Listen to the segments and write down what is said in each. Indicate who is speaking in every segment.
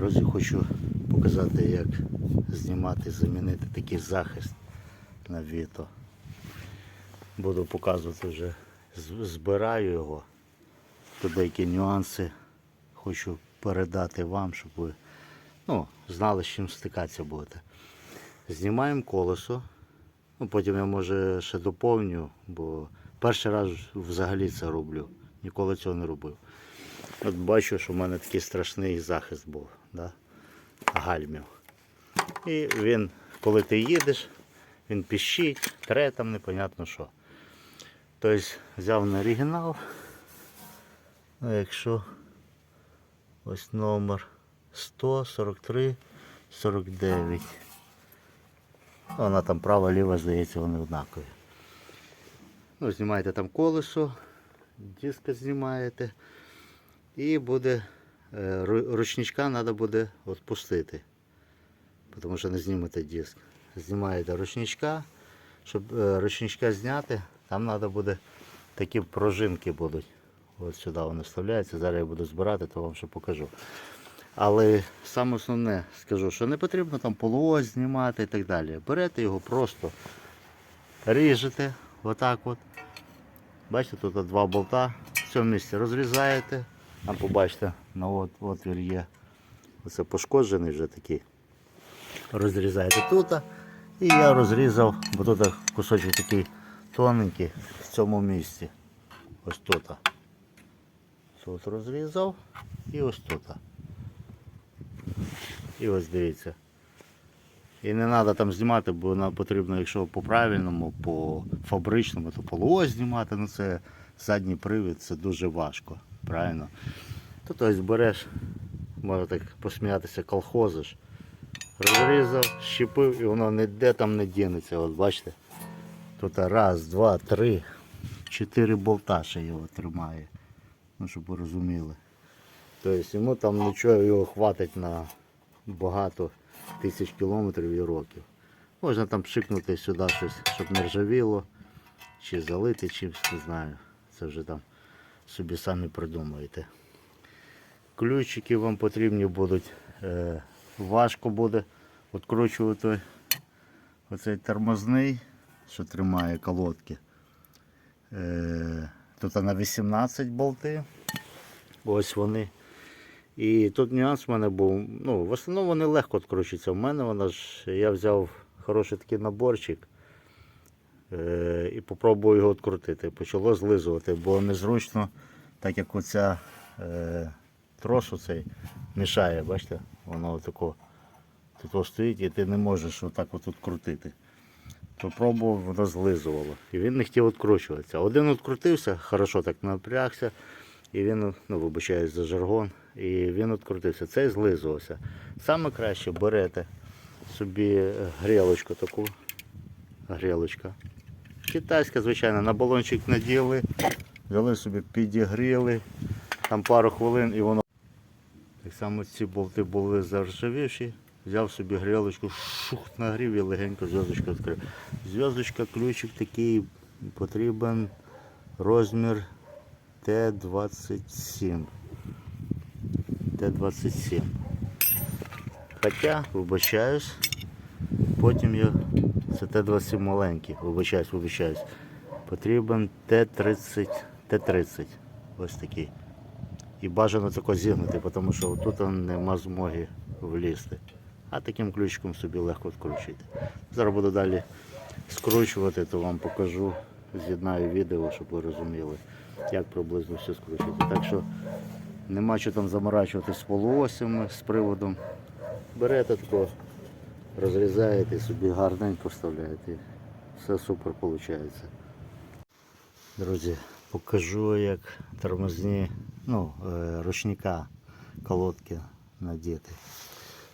Speaker 1: Друзі, хочу показати, як знімати, замінити такий захист на віто. Буду показувати вже, збираю його. Тут деякі нюанси хочу передати вам, щоб ви ну, знали, з чим стикатися будете. Знімаємо колесо. Ну, потім я може ще доповню, бо перший раз взагалі це роблю. Ніколи цього не робив. От бачу, що в мене такий страшний захист був, да? гальмів. І він, коли ти їдеш, він піщить, тре там непонятно що. Тобто взяв на оригінал. А якщо ось номер 143 49. Вона там права, ліва, здається, вони однакові. Ну, знімаєте там колесо, диска знімаєте. І буде ручничка треба буде відпустити. Тому що не знімете диск. Знімаєте ручничка. Щоб е, ручничка зняти, там треба буде такі пружинки будуть. От сюди вони вставляються. Зараз я буду збирати, то вам ще покажу. Але саме основне скажу, що не потрібно там полуось знімати і так далі. Берете його просто ріжете, отак от. Бачите, тут два болта. В цьому місці розрізаєте. Там побачите, на от, отвір є. Оце пошкоджений вже такий. Розрізаєте тут. І я розрізав, бо тут кусочок такий тоненький в цьому місці. Ось тут. Тут розрізав і ось тут. І ось дивіться. І не треба там знімати, бо нам потрібно, якщо по правильному, по фабричному, то полуось знімати, ну це задній привід, це дуже важко. Правильно? То тобто береш, можна так посміятися, колхозиш, розрізав, щепив і воно ніде там не дінеться. От бачите? Тут раз, два, три, чотири болта ще його тримає. Ну, щоб ви розуміли. Тобто йому там нічого його хватить на багато тисяч кілометрів і років. Можна там пшикнути сюди щось, щоб не ржавіло, чи залити чимось, не знаю. Це вже там собі самі придумаєте. Ключики вам потрібні будуть. Е, важко буде відкручувати оцей тормозний, що тримає колодки. Е, тут на 18 болти. Ось вони. І тут нюанс в мене був. Ну, в основному вони легко відкручуються. У мене вона ж, я взяв хороший такий наборчик і попробував його відкрутити. Почало злизувати, бо незручно, так як оця е, трос оцей мішає, бачите, воно отако тут стоїть і ти не можеш отак от відкрутити. Попробував, воно злизувало. І він не хотів відкручуватися. Один відкрутився, хорошо так напрягся. І він, ну, вибачаюсь за жаргон, і він відкрутився. Цей злизувався. Саме краще берете собі грілочку таку. Грілочка. Китайська, звичайно, на балончик наділи, взяли собі, підігріли, там пару хвилин і воно. Так само ці болти були заржавівші. Взяв собі грілочку, шух нагрів і легенько зв'язочку відкрив. Зв'язочка, ключик такий потрібен розмір Т-27. Т-27. Хоча, вибачаюсь, потім я. Це Т-27 маленький, вибачаюсь, вибачаюсь. Потрібен Т-30. Т-30. Ось такий. І бажано тако зігнути, тому що тут нема змоги влізти. А таким ключиком собі легко відкручуєте. Зараз буду далі скручувати, то вам покажу, з'єднаю відео, щоб ви розуміли, як приблизно все скручується. Так що нема що там заморачувати з полуосями, з приводом. Берете тако, розрізаєте собі гарненько вставляєте. Все супер виходить. Друзі, покажу, як тормозні ну, е, ручника колодки надіти.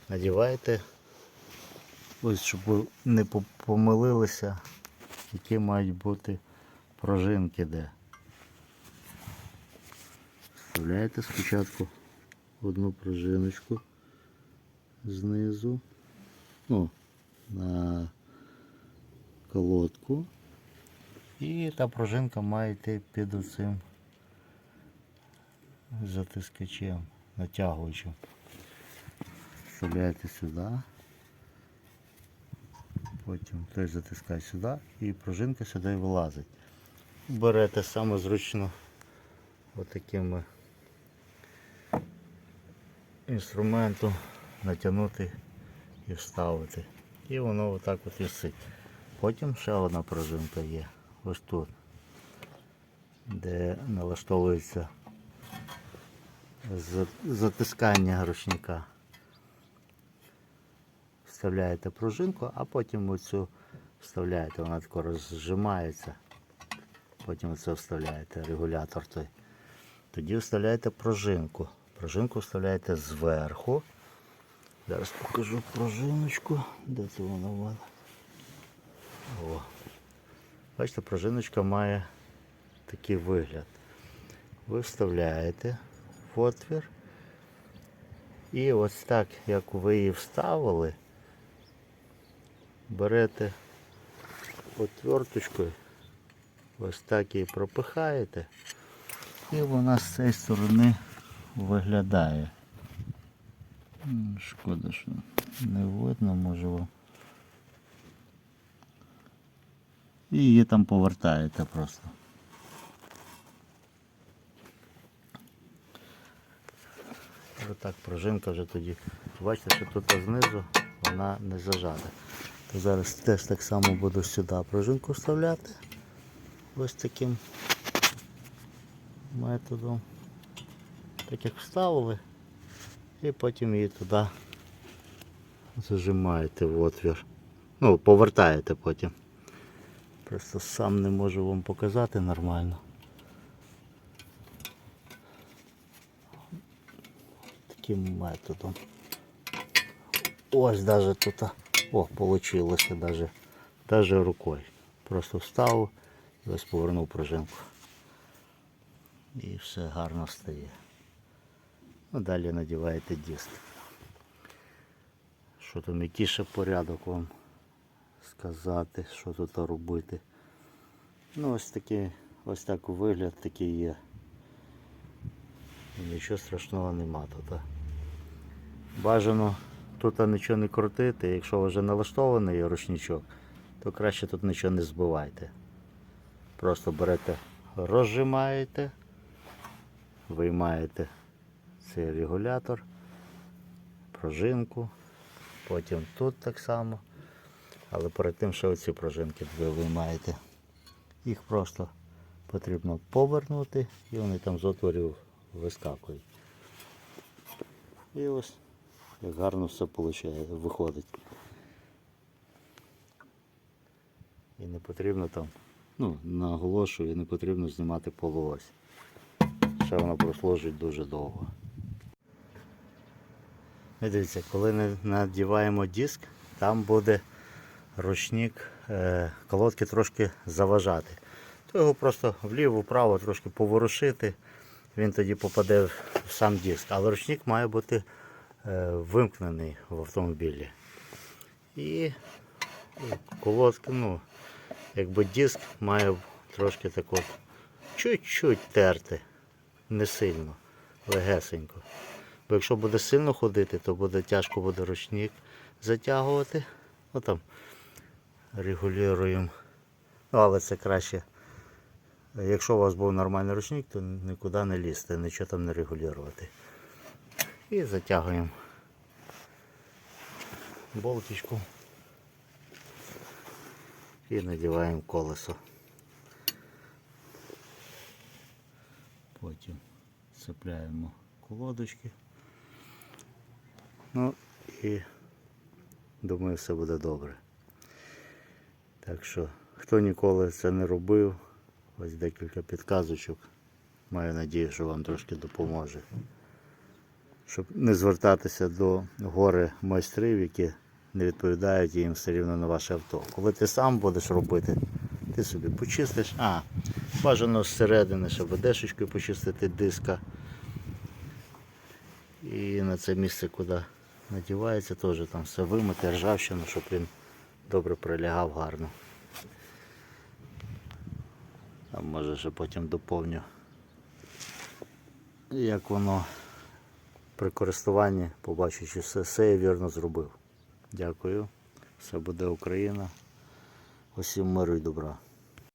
Speaker 1: Надіваєте, ось щоб не помилилися, які мають бути пружинки де. Вставляєте спочатку одну пружиночку знизу, ну, на колодку. І та пружинка має йти під оцим затискачем, натягувачем. вставляєте сюди. Потім той затискає сюди і пружинка сюди вилазить. Берете саме зручно отакими інструментом натягнути і вставити. І воно отак от висить. Потім ще одна пружинка є. Ось тут, де налаштовується затискання ручника. Вставляєте пружинку, а потім оцю вставляєте, вона тако розжимається. Потім оце вставляєте, регулятор той. Тоді вставляєте пружинку. Пружинку вставляєте зверху. Зараз покажу пружиночку. Де це вона в мене? О. Бачите, пружиночка має такий вигляд. Ви вставляєте в отвір. І ось так, як ви її вставили, берете отверточкою, ось так її пропихаєте, і вона з цієї сторони виглядає. Шкода, що не видно, вам. І її там повертаєте просто. Отак пружинка вже тоді. Бачите, що тут знизу вона не зажата. То зараз теж так само буду сюди пружинку вставляти. Ось таким методом. Так як вставили. І потім її туди зажимаєте в отвір. Ну, повертаєте потім. Просто сам не можу вам показати нормально. Таким методом. Ось даже тут. О, получилося даже, рукою. Просто вставив і ось повернув пружинку. І все гарно стає. Ну, далі надіваєте диск. Що там, який порядок вам сказати, що тут робити. Ну ось такий, ось так вигляд такий є. Нічого страшного нема тут. Бажано тут нічого не крутити, якщо вже налаштований ручничок, то краще тут нічого не збивайте. Просто берете, розжимаєте, виймаєте цей регулятор, пружинку, потім тут так само. Але перед тим ще оці пружинки ви виймаєте. Їх просто потрібно повернути і вони там з отворів вискакують. І ось як гарно все получає, виходить. І не потрібно там, ну, наголошую, і не потрібно знімати полуось. Ще вона прослужить дуже довго. Дивіться, коли не- надіваємо диск, там буде ручник е, колодки трошки заважати. То його просто вліво-вправо трошки поворушити, він тоді попаде в сам диск. Але ручник має бути е, вимкнений в автомобілі. І колодки, ну, якби диск має трошки так от чуть-чуть терти, не сильно, легесенько. Бо якщо буде сильно ходити, то буде тяжко буде ручник затягувати. Отам регулюємо. Ну, але це краще. Якщо у вас був нормальний ручник, то нікуди не лізти, нічого там не регулювати. І затягуємо болтичку і надіваємо колесо. Потім цепляємо колодочки. Ну і думаю, все буде добре. Так що, хто ніколи це не робив, ось декілька підказочок. Маю надію, що вам трошки допоможе. Щоб не звертатися до гори майстрів, які не відповідають їм все рівно на ваше авто. Коли ти сам будеш робити, ти собі почистиш, а, бажано зсередини, щоб ведешечкою почистити диска. І на це місце, куди надівається, теж там все вимити, ржавчину, щоб він добре прилягав гарно. А може ще потім доповню, як воно при користуванні побачу, чи все, все я вірно зробив. Дякую. Все буде Україна. Усім миру і добра.